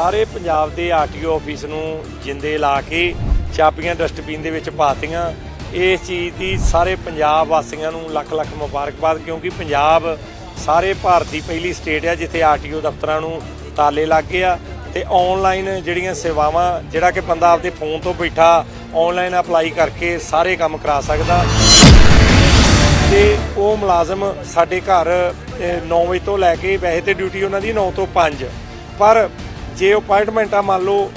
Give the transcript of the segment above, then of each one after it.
ਸਾਰੇ ਪੰਜਾਬ ਦੇ RTO office ਨੂੰ ਜਿੰਦੇ ਲਾ ਕੇ ਚਾਪੀਆਂ ਡਸਟਬਿਨ ਦੇ ਵਿੱਚ ਪਾਤੀਆਂ। ਇਸ ਚੀਜ਼ ਦੀ ਸਾਰੇ ਪੰਜਾਬ ਵਾਸੀਆਂ ਨੂੰ ਲੱਖ ਲੱਖ ਮੁਬਾਰਕਬਾਦ, ਕਿਉਂਕਿ ਪੰਜਾਬ ਸਾਰੇ ਭਾਰਤ ਦੀ ਪਹਿਲੀ ਸਟੇਟ ਹੈ ਜਿੱਥੇ ਆਰਟੀਓ ਦਫ਼ਤਰਾਂ ਨੂੰ ਤਾਲੇ ਲੱਗ ਗਏ ਆ ਤੇ ਆਨਲਾਈਨ ਜਿਹੜੀਆਂ ਸੇਵਾਵਾਂ, ਜਿਹੜਾ ਕਿ ਬੰਦਾ ਆਪਦੇ ਫੋਨ ਤੋਂ ਬੈਠਾ ਆਨਲਾਈਨ ਅਪਲਾਈ ਕਰਕੇ ਸਾਰੇ ਕੰਮ ਕਰਾ ਸਕਦਾ। ਤੇ ਉਹ ਮੁਲਾਜ਼ਮ ਸਾਡੇ ਘਰ 9 ਵਜੇ ਤੋਂ ਲੈ ਕੇ, ਵੈਸੇ ਤੇ ਡਿਊਟੀ ਉਹਨਾਂ ਦੀ 9 ਤੋਂ 5 ਪਰ ਜੇ ਅਪਾਇੰਟਮੈਂਟਾਂ ਮੰਨ ਲਓ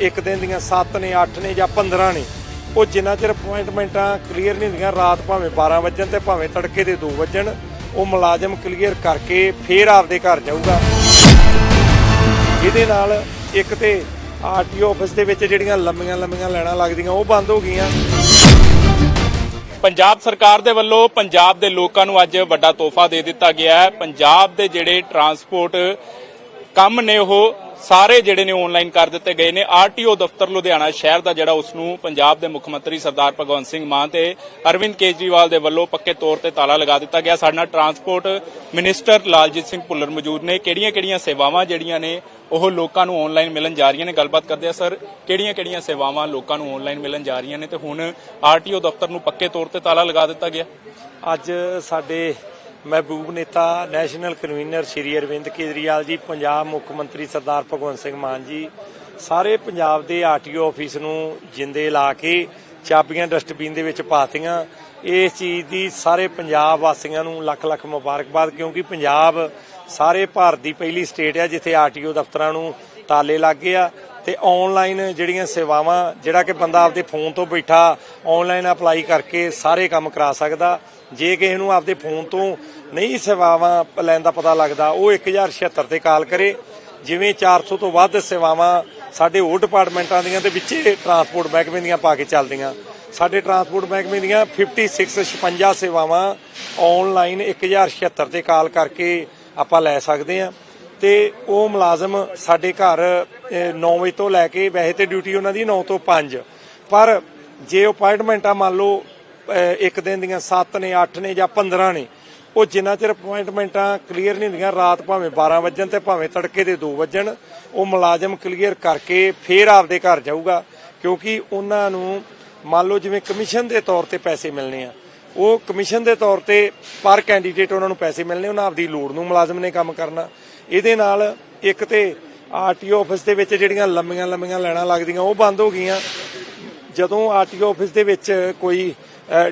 ਇੱਕ ਦਿਨ ਦੀਆਂ 7 ਨੇ 8 ਨੇ ਜਾਂ 15 ਨੇ, ਉਹ ਜਿੰਨਾ ਚਿਰ ਅਪਾਇੰਟਮੈਂਟਾਂ ਕਲੀਅਰ ਨਹੀਂ ਹੁੰਦੀਆਂ, ਰਾਤ ਭਾਵੇਂ 12 ਵਜਣ ਤੇ ਭਾਵੇਂ ਤੜਕੇ ਦੇ 2 ਵਜਣ, ਉਹ ਮੁਲਾਜ਼ਮ ਕਲੀਅਰ ਕਰਕੇ ਫੇਰ ਆਪਦੇ ਘਰ ਜਾਊਗਾ। ਇਹਦੇ ਨਾਲ ਇੱਕ ਤੇ ਆਰਟੀਓ ਆਫਿਸ ਦੇ ਵਿੱਚ ਜਿਹੜੀਆਂ ਲੰਮੀਆਂ ਲੰਮੀਆਂ ਲਾਈਨਾਂ ਲੱਗਦੀਆਂ, ਉਹ ਬੰਦ ਹੋ ਗਈਆਂ। ਪੰਜਾਬ ਸਰਕਾਰ ਦੇ ਵੱਲੋਂ ਪੰਜਾਬ ਦੇ ਲੋਕਾਂ ਨੂੰ ਅੱਜ ਵੱਡਾ ਤੋਹਫਾ ਦੇ ਦਿੱਤਾ ਗਿਆ ਹੈ। ਪੰਜਾਬ ਦੇ ਜਿਹੜੇ ਟਰਾਂਸਪੋਰਟ ਕੰਮ ਨੇ ਉਹ ਸਾਰੇ ਜਿਹੜੇ ਨੇ ਆਨਲਾਈਨ ਕਰ ਦਿੱਤੇ ਗਏ ਨੇ। ਆਰਟੀਓ ਦਫ਼ਤਰ ਲੁਧਿਆਣਾ ਸ਼ਹਿਰ ਦਾ ਜਿਹੜਾ ਉਸ ਨੂੰ ਪੰਜਾਬ ਦੇ ਮੁੱਖ ਮੰਤਰੀ ਸਰਦਾਰ ਭਗਵੰਤ ਸਿੰਘ ਮਾਨ ਤੇ ਅਰਵਿੰਦ ਕੇਜਰੀਵਾਲ ਦੇ ਵੱਲੋਂ ਪੱਕੇ ਤੌਰ ਤੇ ਤਾਲਾ ਲਗਾ ਦਿੱਤਾ ਗਿਆ। ਸਾਡੇ ਨਾਲ ਟਰਾਂਸਪੋਰਟ ਮਿਨਿਸਟਰ ਲਾਲਜੀਤ ਸਿੰਘ ਭੁੱਲਰ ਮੌਜੂਦ ਨੇ। ਕਿਹੜੀਆਂ-ਕਿਹੜੀਆਂ ਸੇਵਾਵਾਂ ਜਿਹੜੀਆਂ ਨੇ ਉਹ ਲੋਕਾਂ ਨੂੰ ਆਨਲਾਈਨ ਮਿਲਣ ਜਾ ਰਹੀਆਂ ਨੇ? ਗੱਲਬਾਤ ਕਰਦੇ ਆ ਸਰ, ਕਿਹੜੀਆਂ-ਕਿਹੜੀਆਂ ਸੇਵਾਵਾਂ ਲੋਕਾਂ ਨੂੰ ਆਨਲਾਈਨ ਮਿਲਣ ਜਾ ਰਹੀਆਂ ਨੇ? ਤੇ ਹੁਣ ਆਰਟੀਓ ਦਫ਼ਤਰ ਨੂੰ ਪੱਕੇ ਤੌਰ ਤੇ ਤਾਲਾ ਲਗਾ ਦਿੱਤਾ ਗਿਆ। ਅੱਜ ਸਾਡੇ ਮਹਿਬੂਬ ਨੇਤਾ, ਨੈਸ਼ਨਲ ਕਨਵੀਨਰ ਸ਼੍ਰੀ ਅਰਵਿੰਦ ਕੇਜਰੀਵਾਲ ਜੀ, ਪੰਜਾਬ ਮੁੱਖ ਮੰਤਰੀ ਸਰਦਾਰ ਭਗਵੰਤ ਸਿੰਘ ਮਾਨ ਜੀ, ਸਾਰੇ ਪੰਜਾਬ ਦੇ ਆਰਟੀਓ ਆਫਿਸ ਨੂੰ ਜਿੰਦੇ ਲਾ ਕੇ ਚਾਬੀਆਂ ਡਸਟਬਿਨ ਦੇ ਵਿੱਚ ਪਾਤੀਆਂ। ਇਸ ਚੀਜ਼ ਦੀ ਸਾਰੇ ਪੰਜਾਬ ਵਾਸੀਆਂ ਨੂੰ ਲੱਖ ਲੱਖ ਮੁਬਾਰਕਬਾਦ, ਕਿਉਂਕਿ ਪੰਜਾਬ ਸਾਰੇ ਭਾਰਤ ਦੀ ਪਹਿਲੀ ਸਟੇਟ ਹੈ ਜਿੱਥੇ ਆਰਟੀਓ ਦਫ਼ਤਰਾਂ ਨੂੰ ਤਾਲੇ ਲੱਗ ਗਏ ਆ ਤੇ ਆਨਲਾਈਨ ਜਿਹੜੀਆਂ ਸੇਵਾਵਾਂ, ਜਿਹੜਾ ਕਿ ਬੰਦਾ ਆਪਦੇ ਫੋਨ ਤੋਂ ਬੈਠਾ ਆਨਲਾਈਨ ਅਪਲਾਈ ਕਰਕੇ ਸਾਰੇ ਕੰਮ ਕਰਾ ਸਕਦਾ। ਜੇ ਕਿਸੇ ਨੂੰ ਆਪਦੇ ਫੋਨ ਤੋਂ ਨਹੀਂ ਸੇਵਾਵਾਂ ਲੈਣ ਦਾ ਪਤਾ ਲੱਗਦਾ, ਉਹ 1076 ਤੇ ਕਾਲ ਕਰੇ। ਜਿਵੇਂ 400 ਤੋਂ ਵੱਧ ਸੇਵਾਵਾਂ ਸਾਡੇ ਹੋਰ ਡਿਪਾਰਟਮੈਂਟਾਂ ਦੀਆਂ ਤੇ ਵਿੱਚੇ ਟਰਾਂਸਪੋਰਟ ਮਹਿਕਮੇ ਦੀਆਂ ਪਾ ਕੇ ਚੱਲਦੀਆਂ। ਸਾਡੇ ਟਰਾਂਸਪੋਰਟ ਮਹਿਕਮੇ ਦੀਆਂ 56 56 ਸੇਵਾਵਾਂ ਆਨਲਾਈਨ 1076 ਤੇ ਕਾਲ ਕਰਕੇ ਆਪਾਂ ਲੈ ਸਕਦੇ ਹਾਂ। ਤੇ ਉਹ ਮੁਲਾਜ਼ਮ ਸਾਡੇ ਘਰ 9 ਵਜੇ ਤੋਂ ਲੈ ਕੇ ਵੈਸੇ ਤੇ ਡਿਊਟੀ ਉਹਨਾਂ ਦੀ 9 ਤੋਂ 5 ਪਰ ਜੇ ਅਪਾਇੰਟਮੈਂਟਾਂ ਮੰਨ ਲਓ ਅਹ, ਇੱਕ ਦਿਨ ਦੀਆਂ 7 ਨੇ 8 ਨੇ ਜਾਂ 15 ਨੇ ਉਹ ਜਿੰਨਾ ਚਿਰ ਅਪਾਇੰਟਮੈਂਟਾਂ ਕਲੀਅਰ ਨਹੀਂ ਹੁੰਦੀਆਂ ਰਾਤ ਭਾਵੇਂ 12 ਵਜਣ ਤੇ ਭਾਵੇਂ ਤੜਕੇ ਦੇ 2 ਵਜਣ ਉਹ ਮੁਲਾਜ਼ਮ ਕਲੀਅਰ ਕਰਕੇ ਫੇਰ ਆਪਦੇ ਘਰ ਜਾਊਗਾ। ਕਿਉਂਕਿ ਉਹਨਾਂ ਨੂੰ ਮੰਨ ਲਓ ਜਿਵੇਂ ਕਮਿਸ਼ਨ ਦੇ ਤੌਰ ਤੇ ਪੈਸੇ ਮਿਲਣੇ ਆ। ਉਹ ਕਮਿਸ਼ਨ ਦੇ ਤੌਰ ਤੇ ਪਰ ਕੈਂਡੀਡੇਟ ਉਹਨਾਂ ਨੂੰ ਪੈਸੇ ਮਿਲਣੇ, ਉਹਨਾਂ ਆਪਦੀ ਲੋੜ ਨੂੰ ਮੁਲਾਜ਼ਮ ਨੇ ਕੰਮ ਕਰਨਾ। ਇਹਦੇ ਨਾਲ ਇੱਕ ਤੇ ਆਰਟੀਓ ਆਫਿਸ ਦੇ ਵਿੱਚ ਜਿਹੜੀਆਂ ਲੰਮੀਆਂ ਲੰਮੀਆਂ ਲਾਈਨਾਂ ਲੱਗਦੀਆਂ, ਉਹ ਬੰਦ ਹੋ ਗਈਆਂ। ਜਦੋਂ ਆਰਟੀਓ ਆਫਿਸ ਦੇ ਵਿੱਚ ਕੋਈ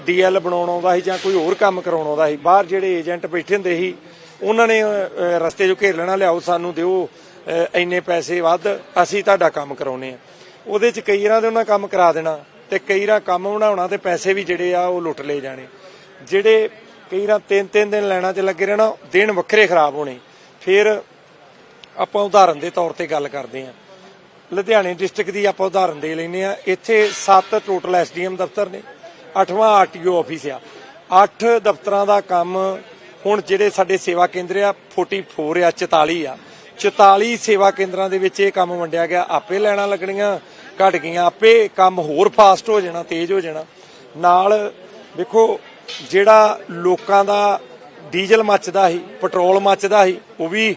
ਡੀਐਲ ਬਣਾਉਣ ਆਉਂਦਾ ਸੀ ਜਾਂ ਕੋਈ ਹੋਰ ਕੰਮ ਕਰਾਉਣ ਆਉਂਦਾ ਸੀ, ਬਾਹਰ ਜਿਹੜੇ ਏਜੰਟ ਬੈਠੇ ਹੁੰਦੇ ਸੀ, ਉਹਨਾਂ ਨੇ ਰਸਤੇ 'ਚੋਂ ਘੇਰ ਲੈਣਾ, ਲਿਆਓ ਸਾਨੂੰ ਦਿਓ ਇੰਨੇ ਪੈਸੇ ਵੱਧ, ਅਸੀਂ ਤੁਹਾਡਾ ਕੰਮ ਕਰਾਉਨੇ ਆ ਉਹਦੇ 'ਚ ਕਈ ਇਹਨਾਂ ਦੇ ਉਹਨਾਂ ਕੰਮ ਕਰਾ ਦੇਣਾ। ਤੇ ਕਈ ਰਾਂ ਕੰਮ ਬਣਾਉਣਾ ਤੇ ਪੈਸੇ ਵੀ ਜਿਹੜੇ ਆ ਉਹ ਲੁੱਟ ਲਏ ਜਾਣੇ। ਜਿਹੜੇ ਕਈ ਰਾਂ ਤਿੰਨ ਤਿੰਨ ਦਿਨ ਲੈਣਾ 'ਚ ਲੱਗੇ ਰਹਿਣਾ, ਦਿਨ ਵੱਖਰੇ ਖਰਾਬ ਹੋਣੇ। ਫਿਰ ਆਪਾਂ ਉਦਾਹਰਨ ਦੇ ਤੌਰ ਤੇ ਗੱਲ ਕਰਦੇ ਹਾਂ। ਲੁਧਿਆਣੇ ਡਿਸਟ੍ਰਿਕਟ ਦੀ ਆਪਾਂ ਉਦਾਹਰਨ ਦੇ ਲੈਨੇ ਆ ਇੱਥੇ 7 ਟੋਟਲ ਐਸਡੀਐਮ ਦਫ਼ਤਰ ਨੇ 8ਵਾਂ ਆਰਟੀਓ ਆਫਿਸ ਆ। 8 ਦਫ਼ਤਰਾਂ ਦਾ ਕੰਮ ਹੁਣ ਜਿਹੜੇ ਸਾਡੇ ਸੇਵਾ ਕੇਂਦਰ ਆ 44 ਆ 44 ਆ। 44 ਸੇਵਾ ਕੇਂਦਰਾਂ ਦੇ ਵਿੱਚ ਇਹ ਕੰਮ ਵੰਡਿਆ ਗਿਆ। ਆਪੇ ਲੈਣਾ ਲੱਗਣੀਆਂ, ਘਟ ਗਈਆਂ। ਆਪੇ ਕੰਮ ਹੋਰ ਫਾਸਟ ਹੋ ਜਾਣਾ, ਤੇਜ਼ ਹੋ ਜਾਣਾ। ਨਾਲ ਦੇਖੋ ਜਿਹੜਾ ਲੋਕਾਂ ਦਾ ਡੀਜ਼ਲ ਮੱਚਦਾ ਸੀ, ਪੈਟਰੋਲ ਮੱਚਦਾ ਸੀ, ਉਹ ਵੀ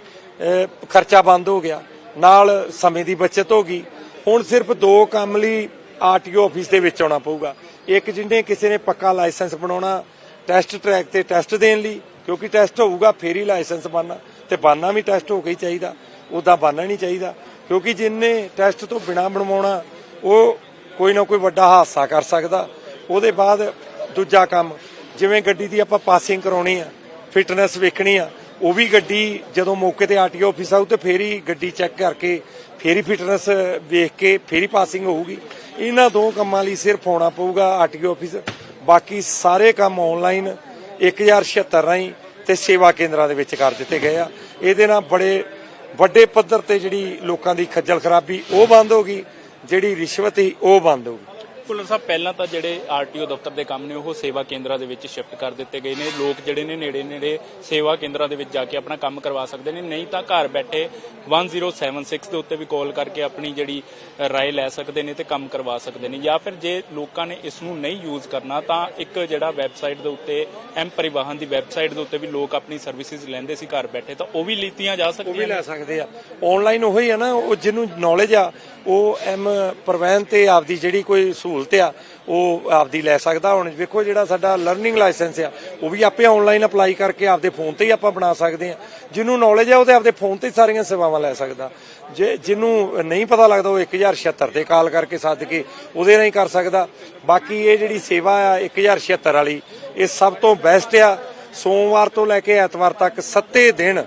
ਖਰਚਾ ਬੰਦ ਹੋ ਗਿਆ। ਨਾਲ ਸਮੇਂ ਦੀ ਬਚਤ ਹੋ ਗਈ। ਹੁਣ ਸਿਰਫ ਦੋ ਕੰਮ ਲਈ ਆਰਟੀਓ ਆਫਿਸ ਦੇ ਵਿੱਚ ਆਉਣਾ ਪਊਗਾ। ਇੱਕ ਜਿਹਨੇ ਕਿਸੇ ਨੇ ਪੱਕਾ ਲਾਇਸੈਂਸ ਬਣਾਉਣਾ, ਟੈਸਟ ਟਰੈਕ ਤੇ ਟੈਸਟ ਦੇਣ ਲਈ, ਕਿਉਂਕਿ ਟੈਸਟ ਹੋਊਗਾ, ਫੇਰ ਹੀ ਲਾਇਸੈਂਸ ਬਣਨਾ। ਤੇ ਬਾਨਾ ਵੀ ਟੈਸਟ ਹੋ ਕੇ ਹੀ ਚਾਹੀਦਾ ਉਦਾਂ ਬਣਨਾ ਨਹੀਂ ਚਾਹੀਦਾ, ਕਿਉਂਕਿ ਜਿੰਨੇ ਟੈਸਟ ਤੋਂ ਬਿਨਾ ਬਣਵਾਉਣਾ, ਉਹ ਕੋਈ ਨਾ ਕੋਈ ਵੱਡਾ ਹਾਦਸਾ ਕਰ ਸਕਦਾ। ਉਹਦੇ ਬਾਅਦ ਦੂਜਾ ਕੰਮ, ਜਿਵੇਂ ਗੱਡੀ ਦੀ ਆਪਾਂ ਪਾਸਿੰਗ ਕਰਾਉਣੀ ਆ ਫਿਟਨੈਸ ਵੇਖਣੀ ਆ, ਉਹ ਵੀ ਗੱਡੀ ਜਦੋਂ ਮੌਕੇ ਤੇ ਆਰਟੀਓ ਆਫਿਸ ਆਊ ਤੇ ਫੇਰ ਹੀ ਗੱਡੀ ਚੈੱਕ ਕਰਕੇ, ਫੇਰ ਹੀ ਫਿਟਨੈਸ ਵੇਖ ਕੇ, ਫੇਰ ਹੀ ਪਾਸਿੰਗ ਹੋਊਗੀ। ਇਹਨਾਂ ਦੋ ਕੰਮਾਂ ਲਈ ਸਿਰਫ ਆਉਣਾ ਪਊਗਾ ਆਰਟੀਓ ਆਫਿਸ ਬਾਕੀ ਸਾਰੇ ਕੰਮ ਆਨਲਾਈਨ 1076 ਰਾਹੀਂ ਤੇ ਸੇਵਾ ਕੇਂਦਰਾਂ ਦੇ ਵਿੱਚ ਕਰ ਦਿੱਤੇ ਗਏ ਆ। ਇਹਦੇ ਨਾਲ ਬੜੇ ਵੱਡੇ ਪੱਧਰ ਤੇ ਜਿਹੜੀ ਲੋਕਾਂ ਦੀ ਖੱਜਲ ਖਰਾਬੀ ਉਹ ਬੰਦ ਹੋ ਗਈ, ਜਿਹੜੀ ਰਿਸ਼ਵਤ ਸੀ ਉਹ ਬੰਦ ਹੋ ਗਈ। ਭੁੱਲਰ ਸਾਹਿਬ ਪਹਿਲਾਂ ਤਾਂ ਜਿਹੜੇ ਆਰਟੀਓ ਦਫ਼ਤਰ ਦੇ ਕੰਮ ਨੇ ਉਹ ਸੇਵਾ ਕੇਂਦਰਾਂ ਦੇ ਵਿੱਚ ਸ਼ਿਫਟ ਕਰ ਦਿੱਤੇ ਗਏ ਨੇ। ਲੋਕ ਜਿਹੜੇ ਨੇ ਨੇੜੇ ਨੇੜੇ ਸੇਵਾ ਕੇਂਦਰਾਂ ਦੇ ਵਿੱਚ ਜਾ ਕੇ ਆਪਣਾ ਕੰਮ ਕਰਵਾ ਸਕਦੇ ਨੇ। ਨਹੀਂ ਤਾਂ ਘਰ ਬੈਠੇ 1076 ਦੇ ਉੱਤੇ ਵੀ ਕਾਲ ਕਰਕੇ ਆਪਣੀ ਜਿਹੜੀ ਰਾਏ ਲੈ ਸਕਦੇ ਨੇ ਤੇ ਕੰਮ ਕਰਵਾ ਸਕਦੇ ਨੇ। ਜਾਂ ਫਿਰ ਜੇ ਲੋਕਾਂ ਨੇ ਇਸ ਨੂੰ ਨਹੀਂ ਯੂਜ਼ ਕਰਨਾ ਤਾਂ ਇੱਕ ਜਿਹੜਾ ਵੈਬਸਾਈਟ ਦੇ ਉੱਤੇ ਐਮ ਪਰਿਵਾਹਨ ਦੀ ਵੈਬਸਾਈਟ ਦੇ ਉੱਤੇ ਵੀ ਲੋਕ ਆਪਣੀ ਸਰਵਿਸਿਜ਼ ਲੈਂਦੇ ਸੀ ਘਰ ਬੈਠੇ ਤਾਂ ਉਹ ਵੀ ਲੀਤੀਆਂ ਜਾ ਉਹ ਵੀ ਸਕਦੀਆਂ ਲੈ ਸਕਦੇ ਆ। ਆਨਲਾਈਨ ਉਹੀ ਆ ਨਾ ਉਹ ਜਿਹਨੂੰ ਨੌਲੇਜ ਆ ਉਹ ਐਮ ਪ੍ਰਵੈਨ ਤੇ ਆਪਦੀ ਜਿਹੜੀ ਕੋਈ ਸਹੂਲਤ ਆ, ਉਹ ਆਪਦੀ ਲੈ ਸਕਦਾ ਹੁਣ। ਵੇਖੋ ਜਿਹੜਾ ਸਾਡਾ ਲਰਨਿੰਗ ਲਾਇਸੈਂਸ ਆ, ਉਹ ਵੀ ਆਪੇ ਆਨਲਾਈਨ ਅਪਲਾਈ ਕਰਕੇ ਆਪਦੇ ਫੋਨ ਤੇ ਹੀ ਆਪਾਂ ਬਣਾ ਸਕਦੇ ਆ। ਜਿਹਨੂੰ ਨੌਲੇਜ ਆ, ਉਹ ਤੇ ਆਪਦੇ ਫੋਨ ਤੇ ਸਾਰੀਆਂ ਸੇਵਾਵਾਂ ਲੈ ਸਕਦਾ। ਜੇ ਜਿਹਨੂੰ ਨਹੀਂ ਪਤਾ ਲੱਗਦਾ, ਉਹ 1076 ਤੇ ਕਾਲ ਕਰਕੇ ਸੱਦ ਕੇ ਉਹਦੇ ਨਾਲ ਹੀ ਕਰ ਸਕਦਾ। ਬਾਕੀ ਇਹ ਜਿਹੜੀ ਸੇਵਾ ਆ 1076 ਵਾਲੀ, ਇਹ ਸਭ ਤੋਂ ਬੈਸਟ ਆ। ਸੋਮਵਾਰ ਤੋਂ ਲੈ ਕੇ ਐਤਵਾਰ ਤੱਕ 7 ਦਿਨ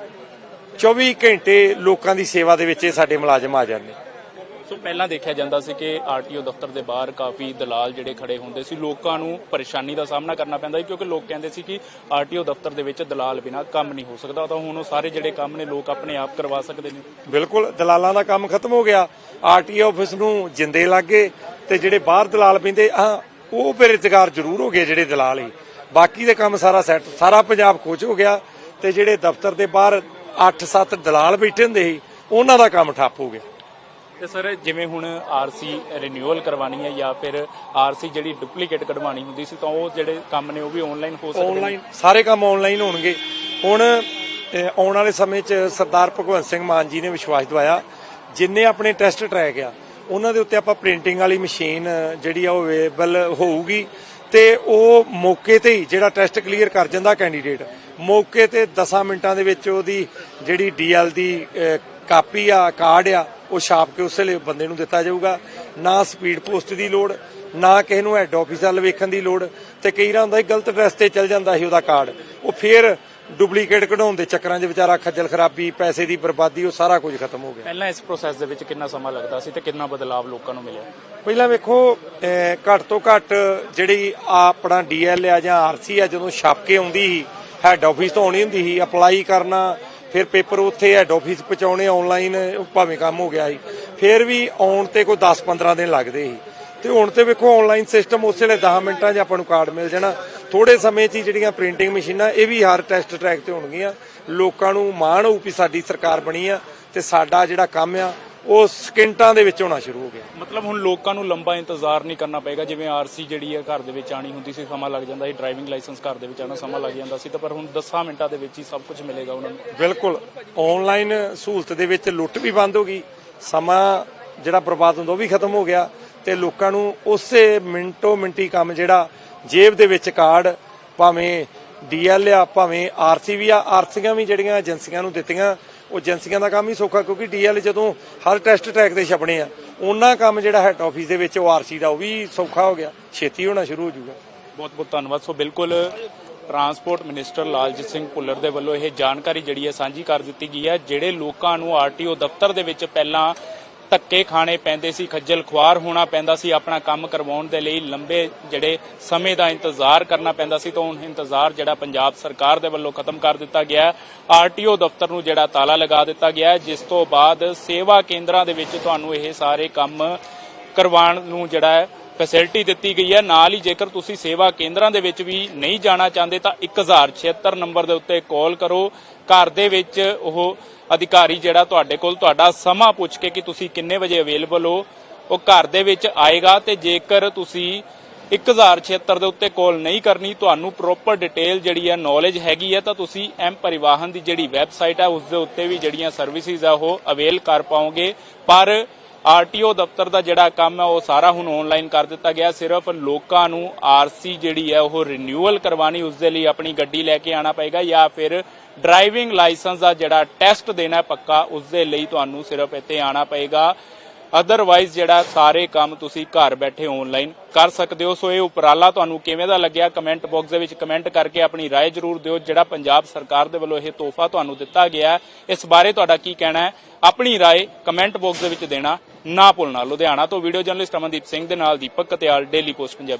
24 ਘੰਟੇ ਲੋਕਾਂ ਦੀ ਸੇਵਾ ਦੇ ਵਿੱਚ ਇਹ ਸਾਡੇ ਮੁਲਾਜ਼ਮ ਆ ਜਾਂਦੇ। ਸੋ ਪਹਿਲਾਂ ਦੇਖਿਆ ਜਾਂਦਾ ਸੀ ਕਿ ਆਰਟੀਓ ਦਫ਼ਤਰ ਦੇ ਬਾਹਰ ਕਾਫੀ ਦਲਾਲ ਜਿਹੜੇ ਖੜੇ ਹੁੰਦੇ ਸੀ, ਲੋਕਾਂ ਨੂੰ ਪਰੇਸ਼ਾਨੀ ਦਾ ਸਾਹਮਣਾ ਕਰਨਾ ਪੈਂਦਾ ਸੀ ਕਿਉਂਕਿ ਲੋਕ ਕਹਿੰਦੇ ਸੀ ਕਿ ਆਰਟੀਓ ਦਫ਼ਤਰ ਦੇ ਵਿੱਚ ਦਲਾਲ ਬਿਨਾ ਕੰਮ ਨਹੀਂ ਹੋ ਸਕਦਾ। ਤਾਂ ਹੁਣ ਉਹ ਸਾਰੇ ਜਿਹੜੇ ਕੰਮ ਨੇ, ਲੋਕ ਆਪਣੇ ਆਪ ਕਰਵਾ ਸਕਦੇ ਨੇ। ਬਿਲਕੁਲ, ਦਲਾਲਾਂ ਦਾ ਕੰਮ ਖਤਮ ਹੋ ਗਿਆ। ਆਰਟੀਓ ਆਫਿਸ ਨੂੰ ਜਿੰਦੇ ਲੱਗੇ ਤੇ ਜਿਹੜੇ ਬਾਹਰ ਦਲਾਲ ਪੈਂਦੇ ਆ ਉਹ ਬੇਰੁਜ਼ਗਾਰ ਜ਼ਰੂਰ ਹੋ ਗਏ ਜਿਹੜੇ ਦਲਾਲ ਹੀ ਬਾਕੀ ਦੇ ਕੰਮ ਸਾਰਾ ਸੈੱਟ ਸਾਰਾ ਪੰਜਾਬ ਖੋਜ ਹੋ ਗਿਆ ਤੇ ਜਿਹੜੇ ਦਫ਼ਤਰ ਦੇ ਬਾਹਰ 8-7 ਦਲਾਲ ਬੈਠੇ ਹੁੰਦੇ ਸੀ, ਉਹਨਾਂ ਦਾ ਕੰਮ ਠੱਪ ਹੋ ਗਿਆ। ਤੇ ਸਰ, ਜਿਵੇਂ ਹੁਣ ਆਰਸੀ ਰਿਨਿਊਅਲ ਕਰਵਾਣੀ ਹੈ ਜਾਂ ਫਿਰ ਆਰਸੀ ਜਿਹੜੀ ਡੁਪਲੀਕੇਟ ਕਢਵਾਣੀ ਹੁੰਦੀ ਸੀ, ਤਾਂ ਉਹ ਜਿਹੜੇ ਕੰਮ ਨੇ ਉਹ ਵੀ ਆਨਲਾਈਨ ਹੋ ਸਕਦੇ ਆਨਲਾਈਨ ਸਾਰੇ ਕੰਮ ਆਨਲਾਈਨ ਹੋਣਗੇ। ਹੁਣ ਆਉਣ ਵਾਲੇ ਸਮੇਂ 'ਚ ਸਰਦਾਰ ਭਗਵੰਤ ਸਿੰਘ ਮਾਨ ਜੀ ਨੇ ਵਿਸ਼ਵਾਸ ਦਵਾਇਆ, ਜਿੰਨੇ ਆਪਣੇ ਟੈਸਟ ਟਰੈਕ ਆ, ਉਹਨਾਂ ਦੇ ਉੱਤੇ ਆਪਾਂ ਪ੍ਰਿੰਟਿੰਗ ਵਾਲੀ ਮਸ਼ੀਨ ਜਿਹੜੀ ਆ ਉਹ ਅਵੇਲੇਬਲ ਹੋਊਗੀ ਤੇ ਉਹ ਮੌਕੇ ਤੇ ਹੀ ਜਿਹੜਾ ਟੈਸਟ ਕਲੀਅਰ ਕਰ ਜਾਂਦਾ ਕੈਂਡੀਡੇਟ ਮੌਕੇ ਤੇ 10 ਮਿੰਟਾਂ ਦੇ ਵਿੱਚ ਉਹਦੀ ਜਿਹੜੀ ਡੀਐਲ ਦੀ ਕਾਪੀ ਆ ਕਾਰਡ ਆ ਉਹ ਛਾਪ ਕੇ ਉਸੇ ਵੇਲੇ ਬੰਦੇ ਨੂੰ ਦਿੱਤਾ ਜਾਊਗਾ। ਨਾ ਸਪੀਡ ਪੋਸਟ ਦੀ ਲੋੜ ਨਾ ਕਿਸੇ ਨੂੰ ਹੈੱਡ ਆਫਿਸ ਵੱਲ ਵੇਖਣ ਦੀ ਲੋੜ ਤੇ ਕਈ ਵਾਰ ਹੁੰਦਾ ਗਲਤ ਐਡਰੈਸ ਤੇ ਚੱਲ ਜਾਂਦਾ ਸੀ ਉਹਦਾ ਕਾਰਡ। ਉਹ ਫੇਰ ਡੁਪਲੀਕੇਟ ਕਢਾਉਣ ਦੇ ਚੱਕਰਾਂ 'ਚ ਵਿਚਾਰਾ ਖੱਜਲ ਖਰਾਬੀ ਪੈਸੇ ਦੀ ਬਰਬਾਦੀ ਉਹ ਸਾਰਾ ਕੁਝ ਖਤਮ ਹੋ ਗਿਆ। ਪਹਿਲਾਂ ਇਸ ਪ੍ਰੋਸੈਸ ਦੇ ਵਿੱਚ ਕਿੰਨਾ ਸਮਾਂ ਲੱਗਦਾ ਸੀ ਤੇ ਕਿੰਨਾ ਬਦਲਾਅ ਲੋਕਾਂ ਨੂੰ ਮਿਲਿਆ? ਪਹਿਲਾਂ ਵੇਖੋ ਘੱਟ ਤੋਂ ਘੱਟ ਜਿਹੜੀ ਆਪਣਾ ਡੀਐਲ ਆ ਜਾਂ ਆਰਸੀ ਆ ਜਦੋਂ ਛਾਪ ਕੇ ਆਉਂਦੀ ਸੀ ਹੈੱਡ ਆਫਿਸ ਤੋਂ ਆਉਣੀ ਹੁੰਦੀ ਸੀ ਅਪਲਾਈ ਕਰਨਾ ਫਿਰ ਪੇਪਰ ਉੱਥੇ ਹੈੱਡ ਆਫਿਸ ਪਹੁੰਚਾਉਣੇ ਆਨਲਾਈਨ ਭਾਵੇਂ ਕੰਮ ਹੋ ਗਿਆ ਸੀ। ਫਿਰ ਵੀ ਆਉਣ ਤੇ ਕੋਈ 10-15 ਦਿਨ ਲੱਗਦੇ ਸੀ। ਤੇ ਹੁਣ ਤੇ ਵੇਖੋ ਆਨਲਾਈਨ ਸਿਸਟਮ ਉਸੇ ਵੇਲੇ 10 ਮਿੰਟਾਂ 'ਚ ਆਪਾਂ ਨੂੰ ਕਾਰਡ ਮਿਲ ਜਾਣਾ। ਥੋੜੇ ਸਮੇਂ 'ਚ ਹੀ ਜਿਹੜੀਆਂ ਪ੍ਰਿੰਟਿੰਗ ਮਸ਼ੀਨਾਂ, ਇਹ ਵੀ ਹਰ ਟੈਸਟ ਟਰੈਕ ਤੇ ਹੋਣਗੀਆਂ। ਲੋਕਾਂ ਨੂੰ ਮਾਣ ਹੋਊ ਵੀ ਸਾਡੀ ਸਰਕਾਰ ਬਣੀ ਆ ਤੇ ਸਾਡਾ ਜਿਹੜਾ ਕੰਮ ਆ ਉਹ ਸਕਿੰਟਾਂ ਦੇ ਵਿੱਚ ਹੋਣਾ ਸ਼ੁਰੂ ਹੋ ਗਿਆ। ਮਤਲਬ ਹੁਣ ਲੋਕਾਂ ਨੂੰ ਲੰਬਾ ਇੰਤਜ਼ਾਰ ਨਹੀਂ ਕਰਨਾ ਪਏਗਾ ਜਿਵੇਂ ਆਰਸੀ ਜਿਹੜੀ ਹੈ ਘਰ ਦੇ ਵਿੱਚ ਆਣੀ ਹੁੰਦੀ ਸੀ ਸਮਾਂ ਲੱਗ ਜਾਂਦਾ ਸੀ ਡਰਾਈਵਿੰਗ ਲਾਇਸੈਂਸ ਘਰ ਦੇ ਵਿੱਚ ਆਣਾ ਸਮਾਂ ਲੱਗ ਜਾਂਦਾ ਸੀ ਤਾਂ ਪਰ ਹੁਣ 10 ਮਿੰਟਾਂ ਦੇ ਵਿੱਚ ਹੀ ਸਭ ਕੁਝ ਮਿਲੇਗਾ ਉਹਨਾਂ ਨੂੰ। ਬਿਲਕੁਲ ਆਨਲਾਈਨ ਸਹੂਲਤ ਦੇ ਵਿੱਚ ਲੁੱਟ ਵੀ ਬੰਦ ਹੋ ਗਈ ਸਮਾਂ ਜਿਹੜਾ ਬਰਬਾਦ ਹੁੰਦਾ ਉਹ ਵੀ ਖਤਮ ਹੋ ਗਿਆ ਤੇ ਲੋਕਾਂ ਨੂੰ ਉਸੇ ਮਿੰਟੋ ਮਿੰਟੀ ਕੰਮ ਜਿਹੜਾ ਜੇਬ ਦੇ ਵਿੱਚ ਕਾਰਡ ਭਾਵੇਂ ਡੀਐਲ ਆ ਭਾਵੇਂ ਆਰਸੀ ਵੀ ਆ ਆਰਸੀਆਂ ਵੀ ਜਿਹੜੀਆਂ ਏਜੰਸੀਆਂ ਨੂੰ ਦਿੱਤੀਆਂ ਉਹ ਏਜੰਸੀਆਂ ਦਾ ਕੰਮ ਹੀ ਸੌਖਾ, ਕਿਉਂਕਿ ਡੀਐਲ ਜਦੋਂ ਹਰ ਟੈਸਟ ਟਰੈਕ ਤੇ ਛਪਣੇ ਆ, ਉਹਨਾਂ ਕੰਮ ਜਿਹੜਾ ਹੈਡ ਆਫਿਸ ਦੇ ਵਿੱਚ, ਉਹ ਆਰਸੀ ਦਾ, ਉਹ ਵੀ ਸੌਖਾ ਹੋ ਗਿਆ। ਛੇਤੀ ਹੋਣਾ ਸ਼ੁਰੂ ਹੋ ਜਾਊਗਾ। ਬਹੁਤ ਬਹੁਤ ਧੰਨਵਾਦ। ਸੋ ਬਿਲਕੁਲ ਟਰਾਂਸਪੋਰਟ ਮਿਨਿਸਟਰ ਲਾਲਜੀਤ ਸਿੰਘ ਭੁੱਲਰ ਦੇ ਵੱਲੋਂ ਇਹ ਜਾਣਕਾਰੀ ਜਿਹੜੀ ਹੈ ਸਾਂਝੀ ਕਰ ਦਿੱਤੀ ਗਈ ਹੈ, ਜਿਹੜੇ ਲੋਕਾਂ ਨੂੰ ਆਰਟੀਓ ਦਫ਼ਤਰ ਦੇ ਵਿੱਚ ਪਹਿਲਾਂ ਧੱਕੇ ਖਾਣੇ ਪੈਂਦੇ ਸੀ, ਖੱਜਲ ਖੁਆਰ ਹੋਣਾ ਪੈਂਦਾ ਸੀ, ਆਪਣਾ ਕੰਮ ਕਰਵਾਉਣ ਦੇ ਲਈ ਲੰਬੇ ਜਿਹੜੇ ਸਮੇਂ ਦਾ ਇੰਤਜ਼ਾਰ ਕਰਨਾ ਪੈਂਦਾ ਸੀ ਤਾਂ ਹੁਣ ਇੰਤਜ਼ਾਰ ਜਿਹੜਾ ਪੰਜਾਬ ਸਰਕਾਰ ਦੇ ਵੱਲੋਂ ਖਤਮ ਕਰ ਦਿੱਤਾ ਗਿਆ ਹੈ। ਆਰਟੀਓ ਦਫ਼ਤਰ ਨੂੰ ਜਿਹੜਾ ਤਾਲਾ ਲਗਾ ਦਿੱਤਾ ਗਿਆ ਜਿਸ ਤੋਂ ਬਾਅਦ ਸੇਵਾ ਕੇਂਦਰਾਂ ਦੇ ਵਿੱਚ ਤੁਹਾਨੂੰ ਇਹ ਸਾਰੇ ਕੰਮ ਕਰਵਾਉਣ ਨੂੰ ਜਿਹੜਾ ਫੈਸਿਲਿਟੀ ਦਿੱਤੀ ਗਈ ਹੈ। ਨਾਲ ਹੀ ਜੇਕਰ ਤੁਸੀਂ ਸੇਵਾ ਕੇਂਦਰਾਂ ਦੇ ਵਿੱਚ ਵੀ ਨਹੀਂ ਜਾਣਾ ਚਾਹੁੰਦੇ ਤਾਂ 1076 ਨੰਬਰ ਦੇ ਉੱਤੇ ਕਾਲ ਕਰੋ। ਘਰ ਦੇ ਵਿੱਚ ਉਹ ਅਧਿਕਾਰੀ ਜਿਹੜਾ ਤੁਹਾਡੇ ਕੋਲ, ਤੁਹਾਡਾ ਸਮਾਂ ਪੁੱਛ ਕੇ ਕਿ ਤੁਸੀਂ ਕਿੰਨੇ ਵਜੇ ਅਵੇਲੇਬਲ ਹੋ, ਉਹ ਘਰ ਦੇ ਵਿੱਚ ਆਏਗਾ ਤੇ ਜੇਕਰ ਤੁਸੀਂ 1076 ਦੇ ਉੱਤੇ ਕਾਲ ਨਹੀਂ ਕਰਨੀ, ਤੁਹਾਨੂੰ ਪ੍ਰੋਪਰ ਡਿਟੇਲ ਜਿਹੜੀ ਹੈ ਨੌਲੇਜ ਹੈਗੀ ਹੈ ਤਾਂ ਤੁਸੀਂ ਐਮ ਪਰਿਵਾਹਨ ਦੀ ਜਿਹੜੀ ਵੈਬਸਾਈਟ ਹੈ ਉਸ ਦੇ ਉੱਤੇ ਵੀ ਜਿਹੜੀਆਂ ਸਰਵਿਸਿਜ਼ ਆ, ਉਹ ਅਵੇਲ ਕਰ ਪਾਓਗੇ। ਪਰ ਆਰਟੀਓ ਦਫ਼ਤਰ ਦਾ ਜਿਹੜਾ ਕੰਮ ਹੈ, ਉਹ ਸਾਰਾ ਹੁਣ ਆਨਲਾਈਨ ਕਰ ਦਿੱਤਾ ਗਿਆ। ਸਿਰਫ ਲੋਕਾਂ ਨੂੰ ਆਰਸੀ ਜਿਹੜੀ ਹੈ, ਉਹ ਰਿਨਿਊਅਲ ਕਰਵਾਣੀ ਉਸ ਦੇ ਲਈ ਆਪਣੀ ਗੱਡੀ ਲੈ ਕੇ ਆਣਾ ਪਏਗਾ ਜਾਂ ਫਿਰ ਡਰਾਈਵਿੰਗ ਲਾਇਸੈਂਸ ਦਾ ਜਿਹੜਾ ਟੈਸਟ ਦੇਣਾ ਪੱਕਾ, ਉਸ ਦੇ ਲਈ ਤੁਹਾਨੂੰ ਸਿਰਫ ਇੱਥੇ ਆਣਾ ਪਏਗਾ। ਅਦਰਵਾਈਜ਼ ਜਿਹੜਾ ਸਾਰੇ ਕੰਮ ਤੁਸੀਂ ਘਰ ਬੈਠੇ ਆਨਲਾਈਨ ਕਰ ਸਕਦੇ ਹੋ ਸੋ ਇਹ ਉਪਰਾਲਾ ਤੁਹਾਨੂੰ ਕਿਵੇਂ ਦਾ ਲੱਗਿਆ ਕਮੈਂਟ ਬਾਕਸ ਦੇ ਵਿੱਚ ਕਮੈਂਟ ਕਰਕੇ ਆਪਣੀ رائے ਜ਼ਰੂਰ ਦਿਓ ਜਿਹੜਾ ਪੰਜਾਬ ਸਰਕਾਰ ਦੇ ਵੱਲੋਂ ਇਹ ਤੋਹਫਾ ਤੁਹਾਨੂੰ ਦਿੱਤਾ ਗਿਆ ਹੈ, ਇਸ ਬਾਰੇ ਤੁਹਾਡਾ ਕੀ ਕਹਿਣਾ ਹੈ ਆਪਣੀ رائے ਕਮੈਂਟ ਬਾਕਸ ਦੇ ਵਿੱਚ ਦੇਣਾ ਨਾ ਭੁੱਲਣਾ ਲੁਧਿਆਣਾ ਤੋਂ ਵੀਡੀਓ ਜਰਨਲਿਸਟ ਅਮਨਦੀਪ ਸਿੰਘ ਦੇ ਨਾਲ ਦੀਪਕ ਕਤਿਆਲ ਡੇਲੀ ਪੋਸਟ ਪੰਜਾਬੀ